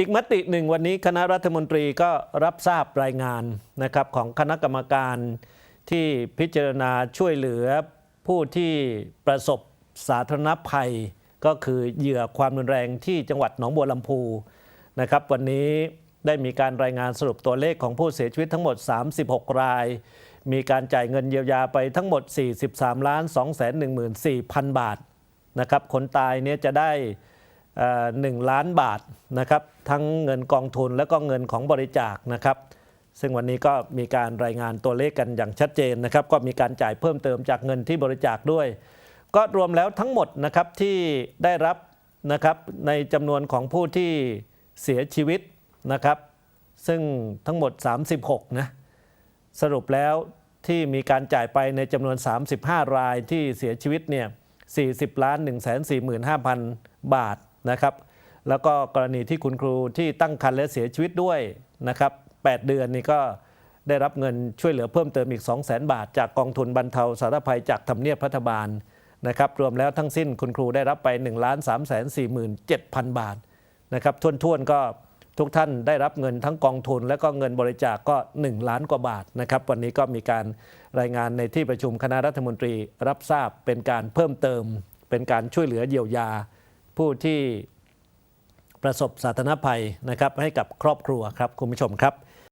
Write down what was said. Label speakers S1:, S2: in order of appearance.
S1: อีกมติหนึ่งวันนี้คณะรัฐมนตรีก็รับทราบรายงานนะครับของคณะกรรมการที่พิจารณาช่วยเหลือผู้ที่ประสบสาธารณภัย ก็คือเหยื่อความรุนแรงที่จังหวัดหนองบัวลำพูนะครับวันนี้ได้มีการรายงานสรุปตัวเลขของผู้เสียชีวิตทั้งหมด 36 ราย มีการจ่ายเงินเยียวยาไปทั้งหมด 43ล้าน2 1 4 0 0 0 บาทนะครับคนตายเนี่ยจะได้ หนึ่งล้านบาทนะครับทั้งเงินกองทุนและก็เงินของบริจาคนะครับ ซึ่งวันนี้ก็มีการรายงานตัวเลขกันอย่างชัดเจนนะครับ ก็มีการจ่ายเพิ่มเติมจากเงินที่บริจาคด้วย ก็รวมแล้วทั้งหมดนะครับที่ได้รับนะครับในจำนวนของผู้ที่เสียชีวิตนะครับ ซึ่งทั้งหมด 36 นะ สรุปแล้วที่มีการจ่ายไปในจำนวน 35 รายที่เสียชีวิตเนี่ย40ล้าน1 4 5 0 0 0 บาท นะครับ แล้วก็กรณีที่คุณครูที่ตั้งครรภ์และเสียชีวิตด้วยนะครับ 8 เดือนนี่ก็ได้รับเงินช่วยเหลือเพิ่มเติมอีก 2 0 0 0 0 0 บาท จากกองทุนบรรเทาสาธารณภัยจากทำเนียบรัฐบาลนะครับรวมแล้วทั้งสิ้นคุณครูได้รับไป 1 3 4 7 0 0 0 บาทนะครับท้วนๆก็ทุกท่านได้รับเงินทั้งกองทุน และก็เงินบริจาคกก็ 1 ล้านกว่าบาทนะครับ วันนี้ก็มีการรายงานในที่ประชุมคณะรัฐมนตรีรับทราบเป็นการเพิ่มเติม เป็นการช่วยเหลือเยียวยา ผู้ที่ประสบสาธารณภัยนะครับให้กับครอบครัวครับคุณผู้ชมครับ